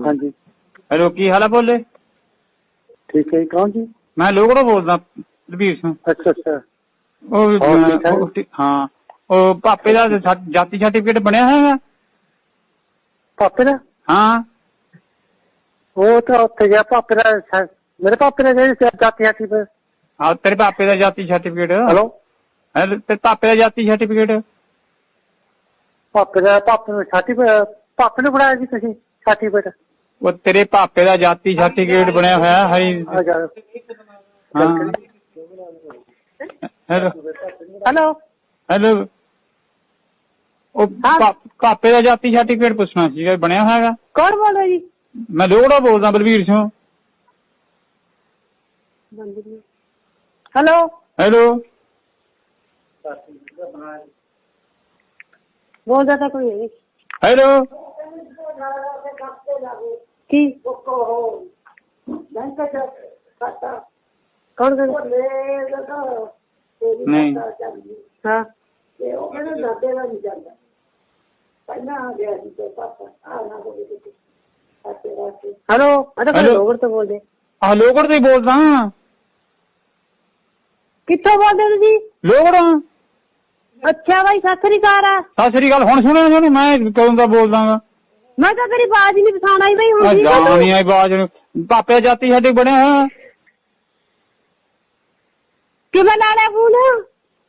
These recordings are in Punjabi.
ਹਾਂਜੀ। ਹੈਲੋ ਕੀ ਹਾਲ ਹੈ ਬੋਲੇ ਠੀਕ ਹੈ ਜੀ, ਕੌਣ ਜੀ? ਮੈਂ ਲੋਗੜੋ ਬੋਲਦਾ ਰਵੀਰ ਸਿੰਘ। ਅੱਛਾ ਅੱਛਾ। ਉਹ ਹੋਰ ਠੀਕ ਠਾਕ? ਉਹ ਠੀਕ- ਹਾਂ। ਉਹ ਪਾਪੇ ਦਾ ਸਾ- ਜਾਤੀ ਸਰਟੀਫਿਕੇਟ ਬਣਿਆ ਹੈਗਾ ਪਾਪੇ ਦਾ? ਹਾਂ। ਉਹ ਤਾਂ ਉੱਥੇ ਗਿਆ ਪਾਪੇ ਦਾ ਮੇਰੇ ਪਾਪੇ ਦਾ ਜਿਹੜੀ ਜਾਤੀ ਜਾਤੀ ਪਰ ਆ ਤੇਰੇ ਪਾਪੇ ਦਾ ਜਾਤੀ ਸਰਟੀਫਿਕੇਟ? ਹੈਲੋ? ਹੈਲੋ ਤੇ ਪਾਪੇ ਦਾ ਜਾਤੀ ਸਰਟੀਫਿਕੇਟ? ਪਾਪੇ ਦਾ ਪਾਪੇ ਨੂੰ ਛਾਤੀ ਪਾਪੇ ਨੂੰ ਫੜਾਇਆ ਜੀ ਤੁਸੀਂ ਛਾਤੀ ਪਰ ਉਹ ਤੇਰੇ ਪਾਪੇ ਦਾ ਜਾਤੀ ਸਰਟੀਫਿਕੇਟ ਬਣਿਆ ਹੋਇਆ ਹੈ ਆ ਜਾ ਹਾਂ ਹੈਲੋ। ਹੈਲੋ। ਹੈਲੋ। ਉਹ ਹਾਂ। ਪਾ- ਪਾਪੇ ਦਾ ਜਾਤੀ ਸਰਟੀਫਿਕੇਟ ਪੁੱਛਣਾ ਸੀਗਾ ਬਣਿਆ ਹੋਇਆਗਾ ਕੌਣ ਬੋਲ ਰਿਹਾ ਜੀ? ਮੈਂ ਲੋਗੜਾ ਬੋਲਦਾ ਬਲਵੀਰ ਸਿੰਘ। ਹੈਲੋ। ਹੈਲੋ। ਬੋਲਦਾ ਤਾਂ ਕੋਈ ਨਹੀਂ। ਹੈਲੋ। ਕੀ? ਕੌਣ ਕਰ ਨਹੀਂ। ਹਾਂ। ਹੈਲੋ ਅਰੇ ਕੋਈ Hello? ਲੋਗਰ ਤੋਂ ਬੋਲਦੇ। ਆ ਲੋਗੜ ਤੋਂ ਹੀ ਬੋਲਦਾ। ਕਿੱਥੋਂ ਬੋਲਦੇ ਹੋ ਤੁਸੀਂ? ਲੋਗੜਾ। ਅੱਛਾ ਬਾਈ ਸਤਿ ਸ੍ਰੀ ਅਕਾਲ ਸਤਿ ਸ੍ਰੀ ਅਕਾਲ। ਹੁਣ ਸੁਣਿਆ ਤੁਹਾਨੂੰ ਮੈਂ ਕਦੋਂ ਦਾ ਬੋਲਦਾਗਾ ਮੈਂ ਤਾਂ ਤੇਰੀ ਹੀ ਨਹੀਂ ਪਛਾਣ ਆਈ ਬਈ ਹੁਣ ਆ ਜਾਣ ਕਰਾਂ? ਨਹੀਂ ਆਈ ਬਾਜ ਨੂੰ ਪਾਪੇ ਜਾਤੀ ਸਾਡੇ ਬਣਿਆ। ਹੋਇਆ ਕਿਵੇਂ ਲਾ ਲਿਆ ਫੋਨ?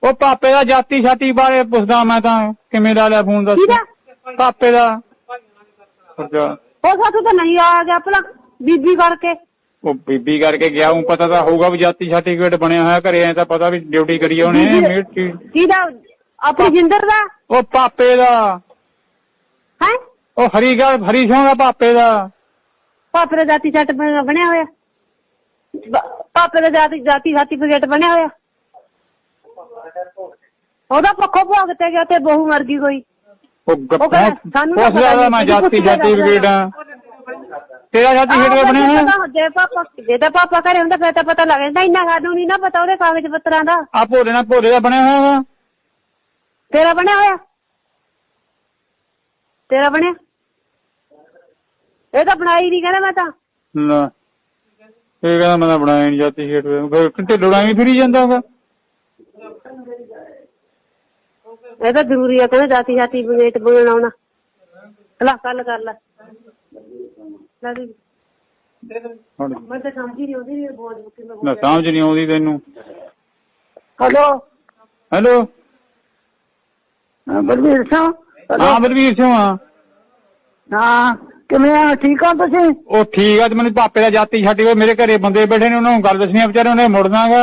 ਉਹ ਪਾਪੇ ਦਾ ਜਾਤੀ ਛਾਤੀ ਬਾਰੇ ਪੁੱਛਦਾ ਮੈਂ ਤਾਂ। ਕਿਵੇਂ ਲਾ ਲਿਆ ਫੋਨ ਦਾ ਕਿਹਦਾ? ਪਾਪੇ ਦਾ। ਅੱਛਾ। ਉਹ ਸਾਥੋਂ ਤਾਂ ਨਹੀਂ ਆ ਗਿਆ ਭਲਾ ਬੀਬੀ ਕਰਕੇ। ਉਹ ਬੀਬੀ ਕਰਕੇ ਗਿਆ ਹੂੰ ਪਤਾ ਤਾਂ ਹੋਊਗਾ ਵੀ ਜਾਤੀ ਸਰਟੀਫਿਕੇਟ ਬਣਿਆ ਹੋਇਆ। ਘਰੇ ਐ ਤਾਂ ਪਤਾ ਵੀ ਡਿਊਟੀ ਕਰੀ ਉਹਨੇ ਬੀਬੀ- ਮਿਰਚੀ ਕਿਹਦਾ? ਆਪਣੀ ਜਿੰਦਰ ਦਾ? ਉਹ ਪਾਪੇ ਦਾ। ਹੈ? ਉਹ ਹਰੀ ਗਾ ਹਰੀ ਸਿੰਘ ਦਾ ਪਾਪੇ ਦਾ। ਪਾਪੇ ਦਾ ਜਾਤੀ ਸੱਟ ਬਣਿਆ ਹੋਇਆ। ਬ- ਪਾਪੇ ਦਾ ਜਾਤੀ ਜਾਤੀ ਸਰਟੀਫਿਕੇਟ ਬਣਿਆ ਹੋਇਆ। ਉਹਦਾ ਪੱਖੋਂ ਭੋਗ ਤੇ ਗਿਆ ਤੇ ਬਹੂ ਮਰ ਗਈ ਕੋਈ। ਉਹ ਉਹ ਕਹਿੰਦਾ, ਸਾਨੂੰ ਤਾਂ ਪੁੱਛਦਾ ਪਤਾ ਮੈਂ ਨਹੀਂ, ਜਾਤੀ ਸਰਟੀਫਿਕੇਟ ਆ। ਤੇਰਾ ਜਾਤੀ ਸਰਟੀਫਿਕੇਟ ਬਣਿਆ ਹੋਇਆ? ਜੇ ਪਾਪਾ ਜੇ ਤਾਂ ਪਾਪਾ ਘਰੇ ਹੁੰਦਾ ਫਿਰ ਤਾਂ ਪਤਾ ਲੱਗ ਜਾਂਦਾ ਇੰਨਾ ਸਾਨੂੰ ਨਹੀਂ ਨਾ ਪਤਾ ਉਹਦੇ ਕਾਗਜ਼ ਪੱਤਰਾਂ ਦਾ। ਆ ਭੋਲੇ ਨਾਲ ਭੋਲੇ ਦਾ ਬਣਿਆ ਹੋਇਆ ਵਾ? ਤੇਰਾ ਬਣਿਆ ਹੋਇਆ? ਤੇਰਾ ਬਣਿਆ? ਇਹ ਤਾਂ ਬਣਾਈ ਨਹੀਂ ਕਹਿੰਦਾ ਮੈਂ ਤਾਂ। ਨਾ ਇਹ ਕਹਿੰਦਾ ਮੈਂ ਤਾਂ ਬਣਾਇਆ ਨਹੀਂ ਜਾਤੀ ਸਰਟੀਫਿਕੇਟ ਕਿਤੇ ਲੜਾਈ ਫਿਰੀ ਜਾਂਦਾ ਹੋਗਾ ਇਹ ਤਾਂ ਜ਼ਰੂਰੀ ਆ ਕਹਿੰਦਾ ਜਾਤੀ ਜਾਤੀ ਬਗੇਟ ਬਣਾਉਣਾ ਲੈ ਕੱਲ ਕਰ ਲੈ। ਲੈ ਵੀ। ਹੁਣ। ਮੈਂ ਤਾਂ ਸਮਝ ਹੀ ਨਹੀਂ ਆਉਂਦੀ ਵੀ ਬਹੁਤ ਬੁੱਕੀ ਮੈਂ ਨਾ ਸਮਝ ਨਹੀਂ ਆਉਂਦੀ ਤੈਨੂੰ। ਹੈਲੋ। ਹੈਲੋ। ਬਲਵੀਰ ਸਿੰਘ। ਹਾਂ ਬਲਵੀਰ ਸਿੰਘ ਆ ਹਾਂ। ਕਿਵੇਂ ਆ? ਠੀਕ ਆ ਤੁਸੀਂ? ਉਹ ਠੀਕ ਆ ਤੇ ਮੈਨੂੰ ਪਾਪੇ ਦਾ ਜਾਤੀ ਛੱਡੀ ਹੋਏ ਮੇਰੇ ਘਰੇ ਬੰਦੇ ਬੈਠੇ ਨੇ ਉਹਨਾਂ ਨੂੰ ਗੱਲ ਦੱਸਣੀ ਆ ਵਿਚਾਰੇ ਉਹਨੇ ਮੁੜਨਾਗਾ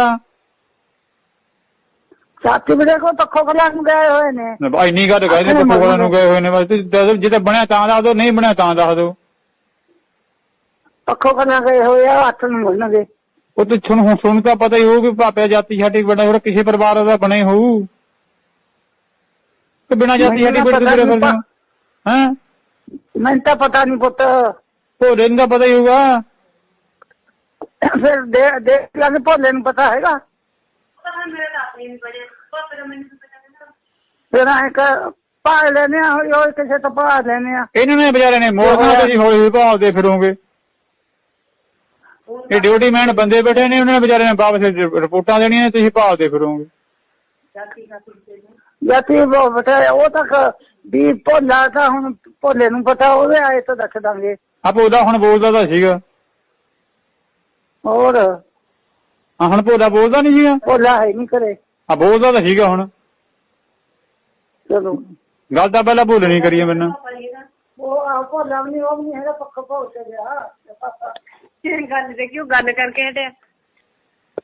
ਸਾਥੀ ਵੀਰੇ ਕੋ ਤੱਕੋ ਕਲਾ ਨੂੰ ਗਏ ਹੋਏ ਨੇ। ਇੰਨੀ ਗੱਲ ਨੂੰ ਗਏ ਹੋਏ ਨੇ ਬਸ ਦੱਸੋ ਜਿੱਤੇ ਬਣਿਆ ਤਾਂ ਦੱਸ ਦਿਓ ਨਹੀਂ ਬਣਿਆ ਤਾਂ ਦੱਸ ਦਿਓ। ਤੱਕੋ ਕਲਾ ਗਏ ਹੋਏ ਆ ਹੱਥ ਨੂੰ ਮੁੜਨਗੇ ਉਹ ਤੇ ਤੁਹਾਨੂੰ ਹੁਣ ਸੁਣ ਤਾਂ ਪਤਾ ਹੀ ਹੋਊ ਕਿ ਪਾਪੇ ਦਾ ਜਾਤੀ ਛੱਡੀ ਬਣਾ ਹੋਰ ਕਿਸੇ ਪਰਿਵਾਰ ਦਾ ਬਣੇ ਹੋਊ। ਤੇ ਬਿਨਾਂ ਜਾਤੀ ਛੱਡੀ ਬੜੇ ਫਿਰਦੇ ਨਹੀਂ ਹਾਂ? ਮੈਨੂੰ ਤਾਂ ਪਤਾ ਨਹੀਂ ਪੁੱਤ। ਭੋਲੇ ਨੂੰ ਤਾਂ ਪਤਾ ਹੀ ਹੋਊਗਾ। ਫਿਰ ਦੇ ਦੇ ਲੱਗ ਭੋਲੇ ਨੂੰ ਪਤਾ ਹੈਗਾ। ਫਿਰ ਐ ਕ ਪਾ ਲੈਨੇ ਆ ਹੌਲੀ ਹੌਲੀ ਕਿਸੇ ਤੋਂ ਪਾ ਲੈਨੇ ਆ। ਇਹਨਾਂ ਨੇ ਵਿਚਾਰੇ ਨੇ ਮੋੜਨਾ ਤੁਸੀਂ ਹੌਲੀ ਹੌਲੀ ਭਾਲਦੇ ਫਿਰੋਗੇ ਇਹ ਡਿਊਟੀ ਮੈਨ ਬੰਦੇ ਬੈਠੇ ਨੇ ਉਹਨਾਂ ਨੇ ਵਿਚਾਰੇ ਨੇ ਵਾਪਸ ਰਿਪੋਰਟਾਂ ਦੇਣੀਆਂ ਨੇ ਤੁਸੀਂ ਭਾਲਦੇ ਫਿਰੋਗੇ ਯਾਤੀ ਉਹ ਬਤਾ ਉਹ ਤੱਕ ਵੀ ਭੋਲਾ ਤਾਂ ਹੁਣ ਭੋਲੇ ਨੂੰ ਪਤਾ ਉਹਦੇ ਆਏ ਤਾਂ ਦੱਸ ਦਾਂਗੇ। ਆ ਭੋਲਾ ਹੁਣ ਬੋਲਦਾ ਤਾਂ ਸੀਗਾ। ਹੋਰ? ਆ ਹੁਣ ਭੋਲਾ ਬੋਲਦਾ ਨਹੀਂ ਸੀਗਾ? ਭੋਲਾ ਹੈ ਨਹੀਂ ਕਰੇ ਆ ਬੋਲਦਾ ਤਾਂ ਸੀਗਾ ਹੁਣ। ਚਲੋ। ਗੱਲ ਤਾਂ ਪਹਿਲਾਂ ਭੁੱਲ ਨਹੀਂ ਕਰੀਏ ਮੈਨੂੰ। ਉਹ ਆ ਭੋਲਾ ਵੀ ਨਹੀਂ ਉਹ ਵੀ ਨਹੀਂ ਹੈਗਾ ਪੱਕਾ ਭੋਲ ਕੇ ਗਿਆ। ਗੱਲ ਦੇ ਕਿਉਂ ਗੱਲ ਕਰਕੇ ਹਟਿਆ?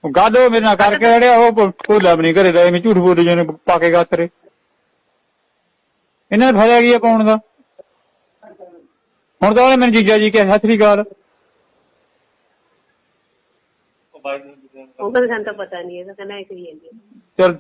ਉਹ ਗੱਲ ਉਹ ਮੇਰੇ ਨਾਲ ਕਰਕੇ ਹੜਿਆ ਉਹ ਭੋਲਾ ਵੀ ਨਹੀਂ ਘਰੇ ਦਾ ਐਵੇਂ ਝੂਠ ਬੋਲੀ ਜਾਂਦੇ ਪਾ ਕੇ ਗਾਤਰੇ ਇਹਨਾਂ ਦਾ ਫਾਇਦਾ ਕੀ ਆ ਪਾਉਣ ਦਾ? ਹੁਣ ਤਾਂ ਉਹਨੇ ਮੈਨੂੰ ਜੀਜਾ ਜੀ ਕਿਹਾ ਸਤਿ ਸ੍ਰੀ ਅਕਾਲ। ਉਹ ਸਾਨੂੰ ਤਾਂ ਪਤਾ ਨਹੀਂ ਇਹਦਾ ਕਹਿੰਦਾ ਇੱਕ ਹੀ ਹੈ ਚਲ